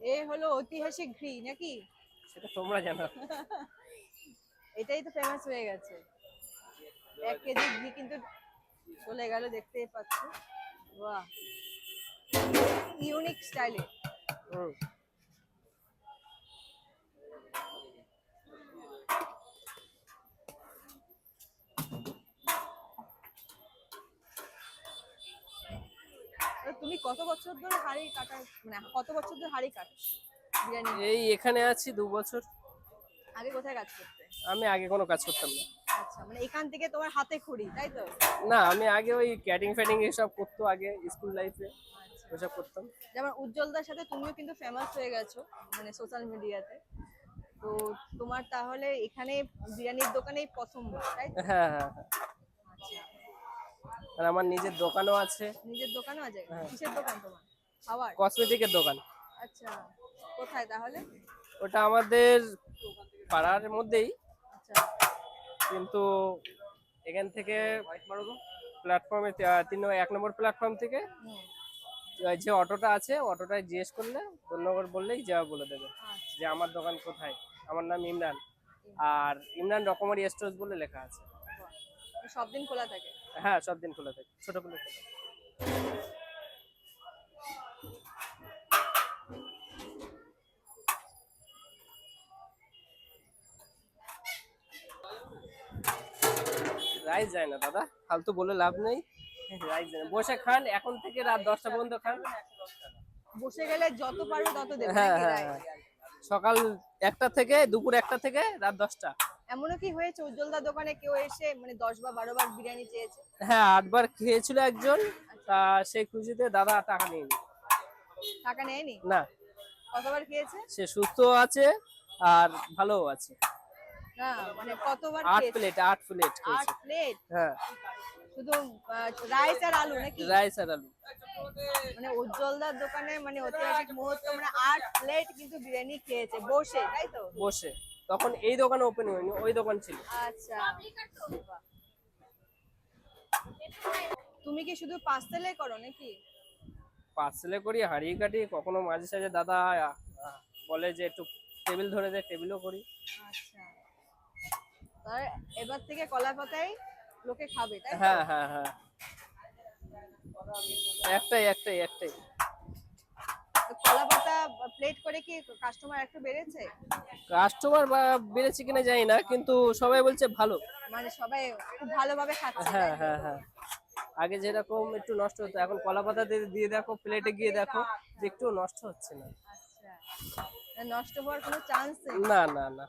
এ হলো ঐতিহাসিক ঘি নাকি? সেটা তোমরা জানো। এটাই তো ফেমাস হয়ে গেছে। এক কেজি ঘি কিন্তু চলে গেল দেখতেই পাচ্ছ। বাহ। ইউনিক স্টাইলে। তুমি কত বছর ধরে হাড়ি কাটা মানে কত বছর ধরে হাড়ি কাটো বিরিয়ানি। এই এখানে আছি দু বছর। আগে কোথায় কাজ করতে? আমি আগে কোনো কাজ করতাম না। আচ্ছা মানে এখান থেকে তোমার হাতে খড়ি তাই তো? না আমি আগে ওই ক্যাটিং ফ্যাটিং এসব করতো আগে স্কুল লাইফে ওসব করতাম। যেমন উজ্জ্বলদার সাথে তুমিও কিন্তু ফেমাস হয়ে গেছো মানে সোশ্যাল মিডিয়াতে তো। তোমার তাহলে এখানে বিরিয়ানির দোকানেই প্রথমবার তাই তো? হ্যাঁ হ্যাঁ হ্যাঁ। আর আমার নিজের দোকানও আছে। নিজের দোকানও আছে? হ্যাঁ। কিসের দোকান তোমার? খাবার? কসমেটিকের দোকান। আচ্ছা কোথায় তাহলে? ওটা আমাদের পাড়ার মধ্যেই। আচ্ছা। কিন্তু এখান থেকে প্ল্যাটফর্মে তিন এক নম্বর প্ল্যাটফর্ম থেকে যে অটোটা আছে অটোটায় জিজ্ঞেস করলে ধন্যবাদ বললেই যা বলে দেবে। আচ্ছা। যে আমার দোকান কোথায়? আমার নাম ইমরান। আর ইমরান রকমারি স্টোর্স বলে লেখা আছে। সব দিন খোলা থাকে? হ্যাঁ সব দিন খোলা থাকে। ছোট খোলা রাইস যায় না দাদা। ফালতু বলে লাভ নেই। রাইস যায় না। বসে খান এখন থেকে রাত দশটা পর্যন্ত খান। বসে গেলে যত পারবে তত দেবে হ্যাঁ হ্যাঁ হ্যাঁ। সকাল একটা থেকে দুপুর একটা থেকে রাত দশটা। এমনও কি হয়েছে উজ্জ্বলদার দোকানে কেউ এসে মানে দশ বা বারো বার বিরিয়ানি চেয়েছে? হ্যাঁ আটবার খেয়েছিল একজন তা সেই খুশিতে দাদা টাকা নিয়নি। টাকা নেয়নি? না। কতবার খেয়েছে? সে সুস্থ আছে আর ভালোও আছে। না মানে কতবার আট প্লেট আট প্লেট আট প্লেট হ্যাঁ। শুধু রাইস আর আলু নাকি? রাইস আর আলু। মানে উজ্জ্বলদার দোকানে মানে ঐতিহাসিক মুহূর্ত মানে আট প্লেট কিন্তু বিরিয়ানি খেয়েছে বসে তাই তো? বসে। তখন এই দোকান ওপেন হয়নি ওই দোকান ছিল। আচ্ছা। তুমি কি শুধু পাস্তেলে করো নাকি? পার্সেলে করি হাঁড়িয়ে কাটি কখনো মাঝে সাঝে দাদা বলে যে একটু টেবিল ধরে দেয় টেবিলও করি। আচ্ছা। এবার থেকে কলা পাতায় লোকে খাবে তাই হ্যাঁ হ্যাঁ হ্যাঁ। একটাই একটাই একটাই। প্লেট করে কি কাস্টমার একটু বেড়েছে? কাস্টমার বেড়েছে কিনা জানি না কিন্তু সবাই বলছে ভালো। মানে সবাই খুব ভালোভাবে খাচ্ছে। হ্যাঁ হ্যাঁ হ্যাঁ। আগে যেরকম একটু নষ্ট হতো এখন কলা পাতা দিয়ে দিয়ে দেখো প্লেটে গিয়ে দেখো যে একটু নষ্ট হচ্ছে না। আচ্ছা। নষ্ট হওয়ার কোনো চান্স না না না।